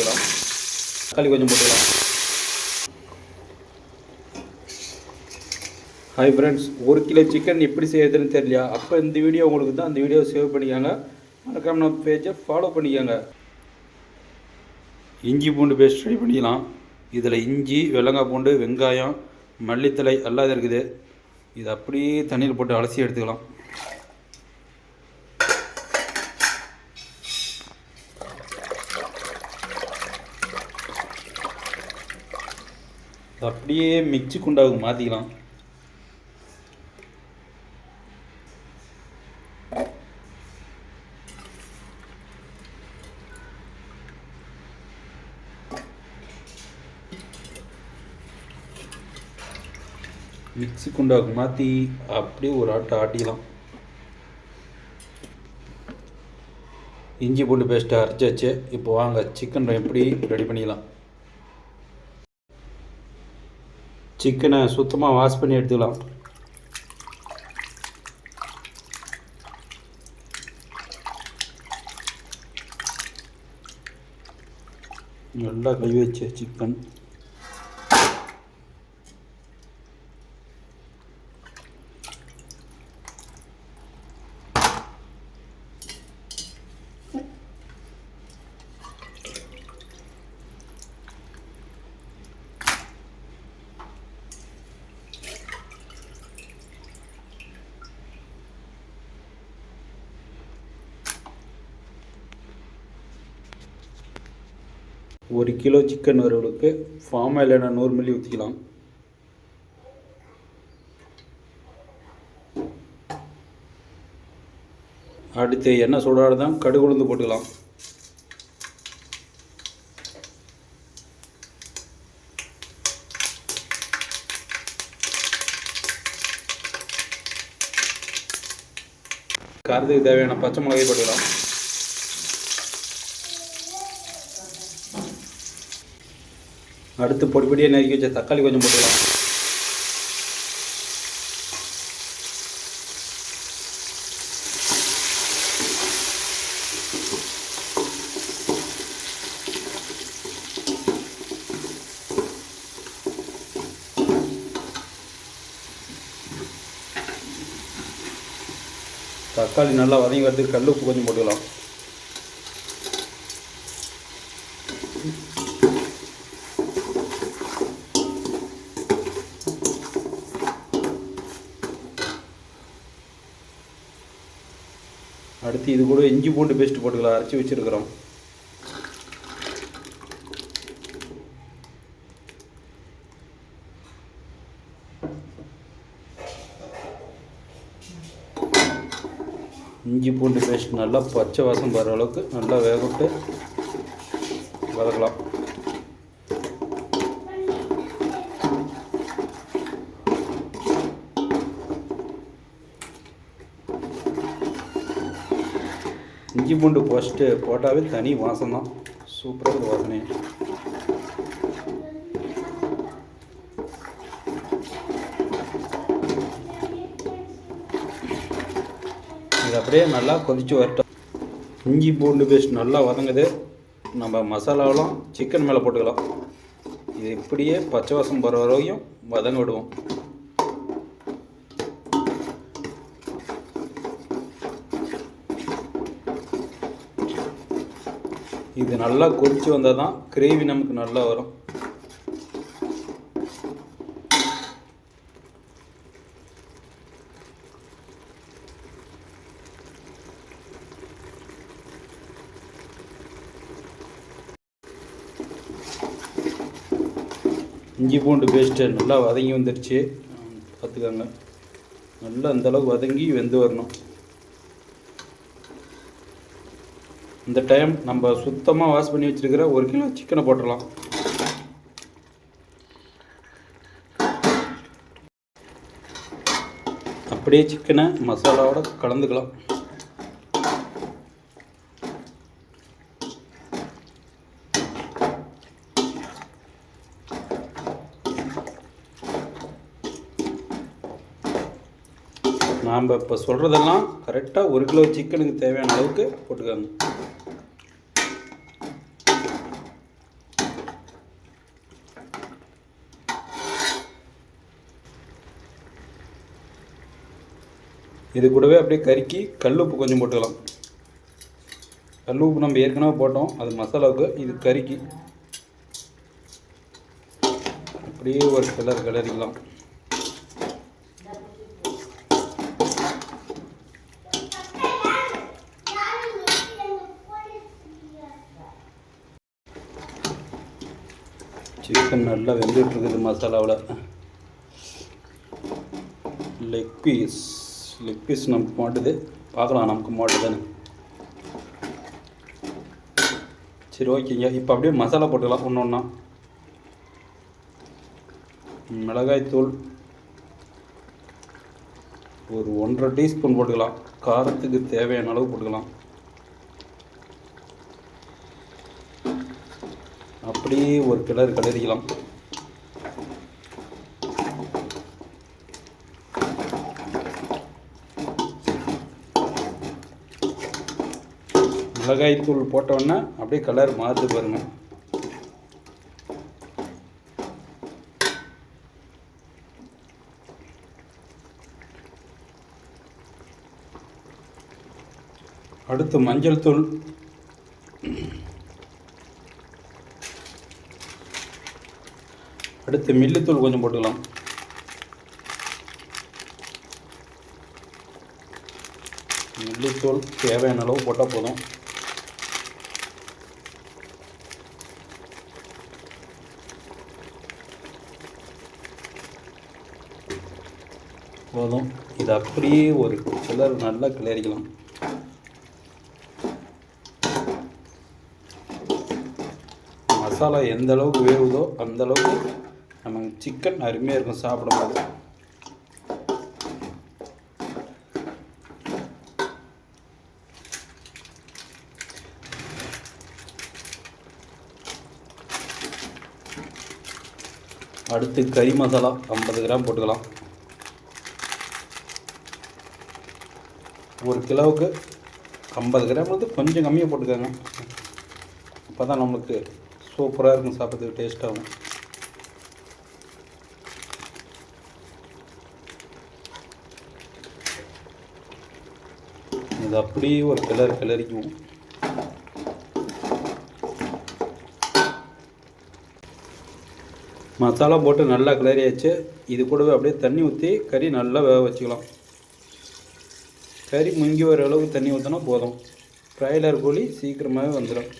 போட்டுக்கலாம். தக்காளி கொஞ்சம் போட்டுக்கலாம். ஹாய் ஃப்ரெண்ட்ஸ் ஒரு கிலோ சிக்கன் எப்படி செய்யறதுன்னு தெரியலையா? அப்போ இந்த வீடியோ உங்களுக்கு தான். அந்த வீடியோ சேவ் பண்ணிக்காங்க. மறக்காம நம்ம பேஜை ஃபாலோ பண்ணிக்கோங்க. இஞ்சி பூண்டு பேஸ்ட் ரெடி பண்ணிக்கலாம். இதில் இஞ்சி வெள்ளங்காய் பூண்டு வெங்காயம் மல்லித்தலை எல்லாம் இருக்குது. இது அப்படியே தண்ணியில் போட்டு அலசி எடுத்துக்கலாம். அப்படியே மிக்சி குண்டாவுக்கு மாற்றிக்கலாம் மிக்சி குண்டாவுக்கு மாற்றி அப்படியே ஒரு ஆட்டை ஆட்டிக்கலாம். இஞ்சி பூண்டு பேஸ்ட்டை அரைச்சாச்சு. இப்போ வாங்க சிக்கன் எப்படி ரெடி பண்ணிக்கலாம். சிக்கனை சுத்தமாக வாஷ் பண்ணி எடுத்துக்கலாம். நல்லா கழுவி வச்ச சிக்கன். ஒரு கிலோ சிக்கன் வறுவலுக்கு ஃபார்ம் இல்லைன்னா நூறு மில்லி ஊற்றிக்கலாம் அடுத்து எண்ணெய் சூடாக தான் கடுகு உளுந்து போட்டுக்கலாம். காரத்துக்கு தேவையான பச்சை மிளகாய் போட்டுக்கலாம். அடுத்து பொடி பொடியாக நறுக்கி வச்ச தக்காளி கொஞ்சம் போட்டுக்கலாம். தக்காளி நல்லா வதங்கி வரதுக்கு கல் உப்பு கொஞ்சம் போட்டுக்கலாம். அடுத்து இது கூட இஞ்சி பூண்டு பேஸ்ட் போட்டுக்கலாம் அரைச்சி வச்சுருக்குறோம். இஞ்சி பூண்டு பேஸ்ட் நல்லா பச்சை வாசம் வர அளவுக்கு நல்லா வேக விட்டு வதக்கலாம். இஞ்சி பூண்டு ஃபஸ்ட்டு போட்டாவே தனி வாசம் தான் சூப்பராக இருக்குது வாசனை. இது அப்படியே நல்லா கொதிச்சு வரட்டும். இஞ்சி பூண்டு பேஸ்ட் நல்லா வதங்குது. நம்ம மசாலாவெலாம் சிக்கன் மேலே போட்டுக்கலாம். இது இப்படியே பச்சை வாசம் போகிற வரையும் வதங்க விடுவோம். இது நல்லா கொதிச்சு வந்தால் தான் கிரேவி நமக்கு நல்லா வரும். இஞ்சி பூண்டு பேஸ்ட்டு நல்லா வதங்கி வந்துருச்சு. பார்த்துக்கோங்க. நல்லா அந்தளவுக்கு வதங்கி வெந்து வரணும். இந்த டைம் நம்ம சுத்தமாக வாஷ் பண்ணி வச்சுருக்கிற ஒரு கிலோ சிக்கனை போட்டுடலாம். அப்படியே சிக்கனை மசாலாவோட கலந்துக்கலாம். நாம் இப்போ சொல்கிறதெல்லாம் கரெக்டாக ஒரு கிலோ சிக்கனுக்கு தேவையான அளவுக்கு போட்டுக்கோங்க. இது கூடவே அப்படியே கறிக்கி கல் உப்பு கொஞ்சம் போட்டுக்கலாம். கல் உப்பு நம்ம ஏற்கனவே போட்டோம். அது மசாலாவுக்கு இது கறிக்கு அப்படியே ஒரு கலர் கலரிக்கலாம். சிக்கன் நல்லா வெந்துட்டு இருக்குது மசாலாவில். லெக் பீஸ் லெக் பீஸ் நமக்கு மாட்டுது பார்க்கலாம் நமக்கு மாட்டுதானே சரி ஓகேங்க இப்போ அப்படியே மசாலா போட்டுக்கலாம் ஒன்று ஒன்றா மிளகாய்த்தூள் ஒரு ஒன்றரை டீஸ்பூன் போட்டுக்கலாம் காரத்துக்கு தேவையான அளவு போட்டுக்கலாம் அப்படியே ஒரு கிளறு கிளறிக்கலாம் மிளகாய்த்தூள் போட்ட அப்படியே கலர் மாறுது பாருங்கள் அடுத்து மஞ்சள் தூள். அடுத்து மில்லுத்தூள் கொஞ்சம் போட்டுக்கலாம். மில்லுத்தூள் தேவையான அளவு போட்டால் போதும். போதும். இது அப்படியே ஒரு சிலர் நல்லா கிளறிக்கலாம். மசாலா எந்த அளவுக்கு வேகுதோ அந்த அளவுக்கு நம்ம சிக்கன் அருமையாக இருக்கும் சாப்பிடும்போது. அடுத்து கறி மசாலா ஐம்பது கிராம் போட்டுக்கலாம். ஒரு கிலோவுக்கு ஐம்பது கிராம் வந்து கொஞ்சம் கம்மியாக போட்டுக்கோங்க. அப்போ தான் நம்மளுக்கு சூப்பராக இருக்கும் சாப்பிட்றதுக்கு டேஸ்ட்டாகும் இது அப்படியே ஒரு கிளறு கிளறிக்குவோம் மசாலா போட்டு நல்லா கிளறியாச்சு. இது கூடவே அப்படியே தண்ணி ஊற்றி கறி நல்லா வேக வச்சுக்கலாம். கறி முங்கி வர அளவுக்கு தண்ணி ஊற்றினா போதும். ப்ராய்லர் கோழி சீக்கிரமாகவே வந்துடும்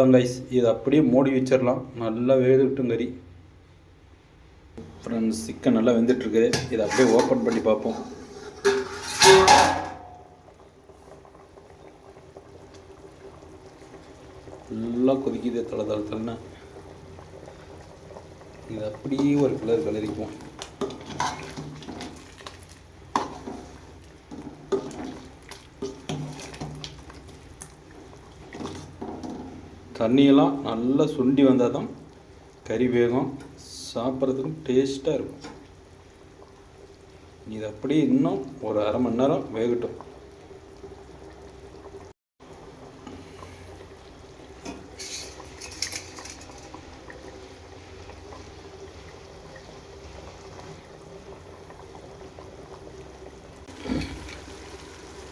அவ்வளோதான் கைஸ் இது அப்படியே மூடி வச்சிடலாம். நல்லா வேகட்டும் கறி. ஃப்ரெண்ட்ஸ் சிக்கன் நல்லா வெந்துட்டுருக்குது. இதை அப்படியே ஓப்பன் பண்ணி பார்ப்போம். நல்லா கொதிக்குது தலை தலை தலைன்னு. இது அப்படியே ஒரு கலர் கலரிக்குவோம் தண்ணியெல்லாம் நல்லா சுண்டி வந்தால் தான் கறி வேகம் சாப்பிட்றதுக்கும் டேஸ்ட்டாக இருக்கும். இது அப்படியே இன்னும் ஒரு அரை மணி நேரம் வேகட்டும்.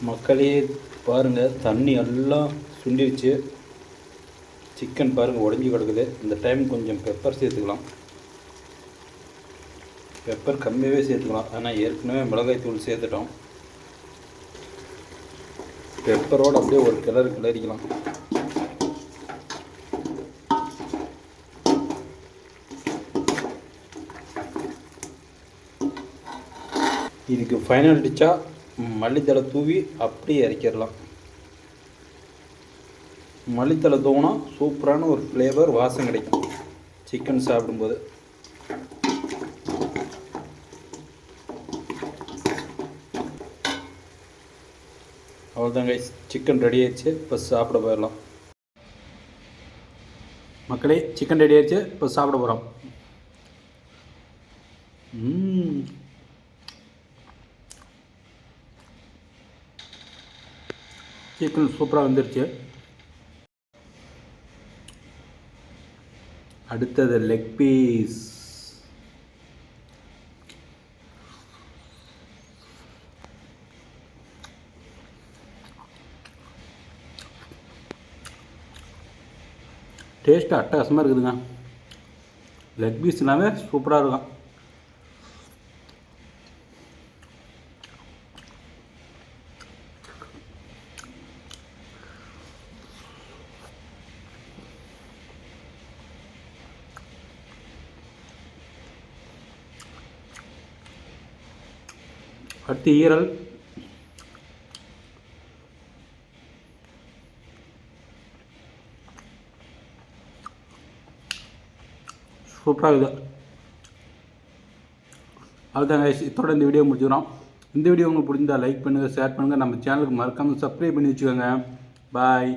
மக்களே பாருங்கள் தண்ணி எல்லாம் சுண்டிருச்சு. சிக்கன் பாருங்கள் உடஞ்சி கிடக்குது. இந்த டைம் கொஞ்சம் பெப்பர் சேர்த்துக்கலாம். பெப்பர் கம்மியாகவே சேர்த்துக்கலாம். ஆனால் ஏற்கனவே மிளகாய் தூள் சேர்த்துட்டோம். பெப்பரோடு அப்படியே ஒரு கிளறு கிளறிக்கலாம். இதுக்கு ஃபைனல் டிச்சாக மல்லித்தலை தூவி அப்படியே இறக்கிடலாம். மல்லித்தலை தூவினா சூப்பரான ஒரு ஃப்ளேவர் வாசம் கிடைக்கும். சிக்கன் சாப்பிடும்போது. அவ்வளோதாங்க சிக்கன் ரெடி ஆயிடுச்சு. இப்போ சாப்பிட போயிடலாம். மக்களே சிக்கன் ரெடி ஆயிடுச்சு. இப்போ சாப்பிட போகிறோம் சிக்கன் சூப்பராக வந்துருச்சு. அடுத்தது லெக் பீஸ் டேஸ்ட்டு அட்டகாசமாக இருக்குதுங்க. லெக் பீஸ்னாவே சூப்பராக இருக்கும். அடுத்து ஈரல். சூப்பராக இருக்குது. அதுதான் guys, இதோட இந்த வீடியோ முடிச்சுக்கிறோம். இந்த வீடியோ உங்களுக்கு பிடிச்சிருந்தா லைக் பண்ணுங்கள் ஷேர் பண்ணுங்கள் நம்ம சேனலுக்கு மறக்காமல் சப்ஸ்கிரைப் பண்ணி வச்சுக்கோங்க. பாய்